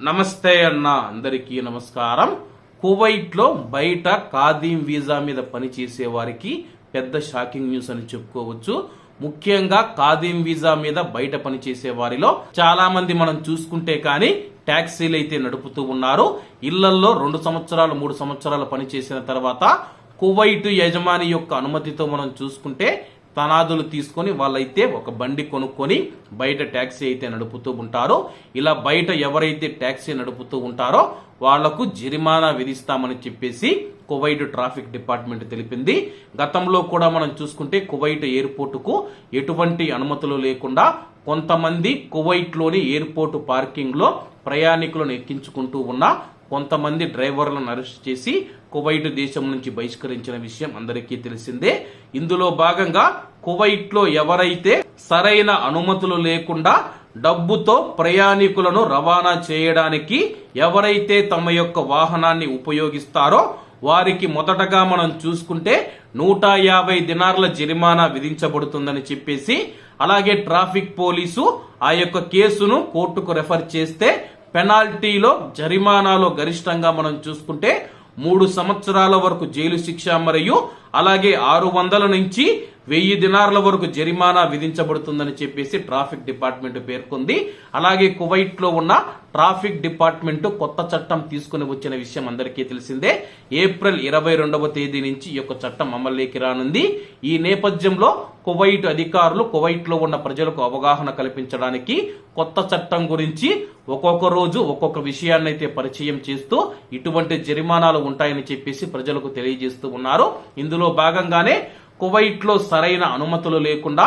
నమస్తే అన్న అందరికీ నమస్కారం. కువైట్లో బయట ఖాదీం వీసా మీద పనిచేసే వారికి పెద్ద షాకింగ్ న్యూస్ అని చెప్పుకోవచ్చు. ముఖ్యంగా ఖాదీం వీసా మీద బయట పనిచేసే వారిలో చాలా మంది మనం చూసుకుంటే కానీ ట్యాక్సీలు అయితే నడుపుతూ ఉన్నారు. ఇళ్ళల్లో రెండు సంవత్సరాలు మూడు సంవత్సరాలు పనిచేసిన తర్వాత కువైట్ యజమాని యొక్క అనుమతితో మనం చూసుకుంటే తనాదులు తీసుకొని వాళ్ళైతే ఒక బండి కొనుక్కొని బయట ట్యాక్సీ అయితే నడుపుతూ ఉంటారో ఇలా బయట ఎవరైతే ట్యాక్సీ నడుపుతూ ఉంటారో వాళ్ళకు జరిమానా విధిస్తామని చెప్పేసి కువైట్ ట్రాఫిక్ డిపార్ట్మెంట్ తెలిపింది. గతంలో కూడా మనం చూసుకుంటే కువైట్ ఎయిర్పోర్టుకు ఎటువంటి అనుమతులు లేకుండా కొంతమంది కువైట్లోని ఎయిర్పోర్టు పార్కింగ్లో ప్రయాణికులను ఎక్కించుకుంటూ ఉన్న కొంతమంది డ్రైవర్లను అరెస్ట్ చేసి కువైట్ దేశం నుంచి బహిష్కరించిన విషయం అందరికీ తెలిసిందే. ఇందులో భాగంగా కువైట్లో ఎవరైతే సరైన అనుమతులు లేకుండా డబ్బుతో ప్రయాణికులను రవాణా చేయడానికి ఎవరైతే తమ యొక్క వాహనాన్ని ఉపయోగిస్తారో వారికి మొదటగా మనం చూసుకుంటే నూట యాభై దినార్ల జరిమానా విధించబడుతుందని చెప్పేసి అలాగే ట్రాఫిక్ పోలీసు ఆ యొక్క కేసును కోర్టుకు రెఫర్ చేస్తే పెనాల్టీలో జరిమానాలో గరిష్టంగా మనం చూసుకుంటే మూడు సంవత్సరాల వరకు జైలు శిక్ష మరియు అలాగే ఆరు వందల నుంచి వెయ్యి దినార్ల వరకు జరిమానా విధించబడుతుందని చెప్పేసి ట్రాఫిక్ డిపార్ట్మెంట్ పేర్కొంది. అలాగే కువైట్లో ఉన్న ట్రాఫిక్ డిపార్ట్మెంట్ కొత్త చట్టం తీసుకుని వచ్చిన విషయం అందరికీ తెలిసిందే. ఏప్రిల్ ఇరవై రెండవ తేదీ నుంచి ఈ యొక్క చట్టం అమల్లోకి రానుంది. ఈ నేపథ్యంలో కువైట్ అధికారులు కువైట్లో ఉన్న ప్రజలకు అవగాహన కల్పించడానికి కొత్త చట్టం గురించి ఒక్కొక్క రోజు ఒక్కొక్క విషయాన్ని అయితే పరిచయం చేస్తూ ఇటువంటి జరిమానాలు ఉంటాయని చెప్పేసి ప్రజలకు తెలియజేస్తూ ఉన్నారు. ఇందులో భాగంగానే కువైట్లో సరైన అనుమతులు లేకుండా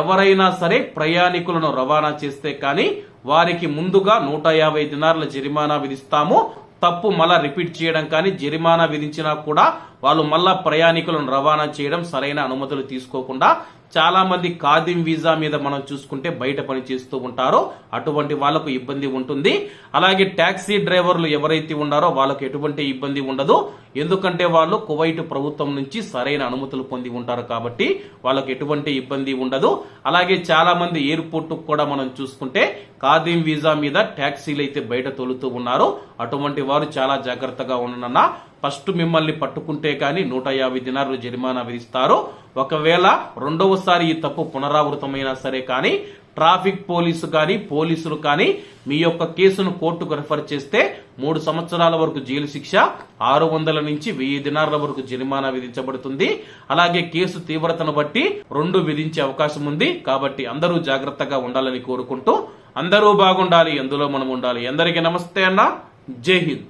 ఎవరైనా సరే ప్రయాణికులను రవాణా చేస్తే కానీ వారికి ముందుగా నూట యాభై దినార్ల జరిమానా విధిస్తాము. తప్పు మళ్ళా రిపీట్ చేయడం కానీ జరిమానా విధించినా కూడా వాళ్ళు మళ్ళా ప్రయాణికులను రవాణా చేయడం సరైన అనుమతులు తీసుకోకుండా చాలా మంది ఖాదిం వీసా మీద మనం చూసుకుంటే బయట పని చేస్తూ ఉంటారో అటువంటి వాళ్ళకు ఇబ్బంది ఉంటుంది. అలాగే ట్యాక్సీ డ్రైవర్లు ఎవరైతే ఉన్నారో వాళ్ళకు ఎటువంటి ఇబ్బంది ఉండదు. ఎందుకంటే వాళ్ళు కువైట్ ప్రభుత్వం నుంచి సరైన అనుమతులు పొంది ఉంటారు కాబట్టి వాళ్ళకు ఎటువంటి ఇబ్బంది ఉండదు. అలాగే చాలా మంది ఎయిర్పోర్ట్ కూడా మనం చూసుకుంటే ఖాదీం వీసా మీద ట్యాక్సీలు అయితే బయట తోలుతూ ఉన్నారు. అటువంటి వారు చాలా జాగ్రత్తగా ఉండనన్నా ఫస్ట్ మిమ్మల్ని పట్టుకుంటే కానీ నూట యాభై దినారులు జరిమానా విధిస్తారు ఒకవేళ రెండవసారి ఈ తప్పు పునరావృతమైనా సరే కానీ ట్రాఫిక్ పోలీసు కానీ పోలీసులు కానీ మీ యొక్క కేసును కోర్టుకు రెఫర్ చేస్తే మూడు సంవత్సరాల వరకు జైలు శిక్ష ఆరు వందల నుంచి వెయ్యి దినార్ల వరకు జరిమానా విధించబడుతుంది. అలాగే కేసు తీవ్రతను బట్టి రెండు విధించే అవకాశం ఉంది. కాబట్టి అందరూ జాగ్రత్తగా ఉండాలని కోరుకుంటూ అందరూ బాగుండాలి ఎందులో మనం ఉండాలి. అందరికీ నమస్తే అన్న. జై హింద్.